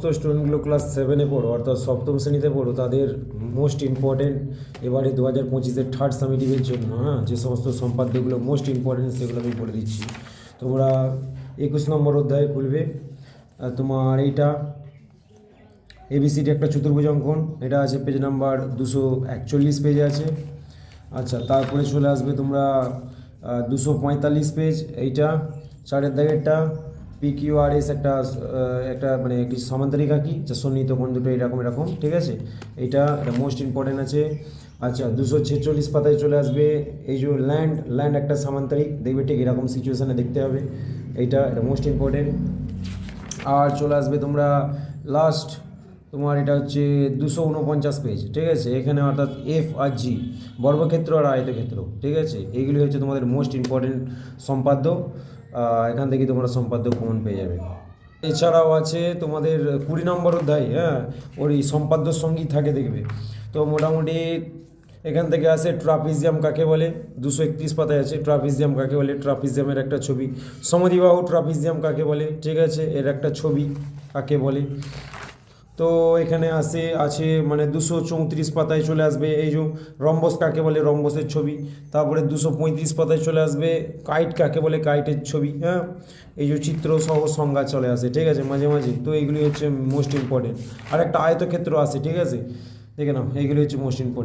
সমস্ত স্টুডেন্টগুলো ক্লাস সেভেনে পড়ো, অর্থাৎ সপ্তম শ্রেণীতে পড়ো, তাদের মোস্ট ইম্পর্টেন্ট এবারে দু হাজার পঁচিশের থার্ড সামিটিভের জন্য হ্যাঁ যে সমস্ত সম্পাদ্যগুলো মোস্ট ইম্পর্টেন্ট সেগুলো আমি বলে দিচ্ছি। তোমরা একুশ নম্বর অধ্যায় খুলবে। তোমার এইটা এবিসিডি একটা চতুর্ভুজ অঙ্কন, এটা আছে পেজ নাম্বার দুশো একচল্লিশ পেজে আছে। আচ্ছা তারপরে চলে আসবে তোমরা দুশো পঁয়তাল্লিশ পেজ এইটা, চারের দাগেরটা পি কিউ একটা একটা মানে একটি সমান্তরিক আঁকি যা সন্নিহিত কোণ দুটো এরকম এরকম, ঠিক আছে? এইটা এটা মোস্ট ইম্পর্টেন্ট আছে। আচ্ছা দুশো ছেচল্লিশ পাতায় চলে আসবে। এই যে ল্যান্ড ল্যান্ড একটা সামান্তরিক, দেখবে ঠিক এরকম সিচুয়েশানে দেখতে হবে। এইটা এটা মোস্ট ইম্পর্টেন্ট আর চলে আসবে তোমরা লাস্ট তোমার এটা হচ্ছে দুশো উনপঞ্চাশ পেজ ঠিক আছে? এখানে অর্থাৎ এফ আর জি বর্গক্ষেত্র আর আয়তক্ষেত্র, ঠিক আছে? এইগুলি হচ্ছে তোমাদের মোস্ট ইম্পর্টেন্ট সম্পাদ্য। এখান থেকে তোমরা সম্পাদ্য কমন পেয়ে যাবে। এছাড়াও আছে তোমাদের কুড়ি নম্বর অধ্যায় হ্যাঁ? ওর এই সম্পাদ্য সঙ্গী থাকে দেখবে। তো মোটামুটি এখান থেকে আসে ট্রাপিজিয়াম কাকে বলে? দুশো একত্রিশ পাতায় আছে, ট্রাপিজিয়াম কাকে বলে? ট্রাপিজিয়ামের একটা ছবি। সমদিবাহু ট্রাপিজিয়াম কাকে বলে? ঠিক আছে, এর একটা ছবি কাকে বলে? তো এখানে আসে আছে মানে দুশো চৌত্রিশ পাতায় চলে আসবে এই যে রম্বস কাকে বলে রম্বসের ছবি, তারপরে দুশো পঁয়ত্রিশ পাতায় চলে আসবে কাইট কাকে বলে কাইটের ছবি হ্যাঁ? এই যে চিত্র সহ সংজ্ঞা চলে আসে, ঠিক আছে? মাঝে মাঝে, তো এইগুলি হচ্ছে মোস্ট ইম্পর্টেন্ট আর একটা আয়তক্ষেত্র আছে, ঠিক আছে? দেখে নাও এইগুলি হচ্ছে মোস্ট ইম্পর্টেন্ট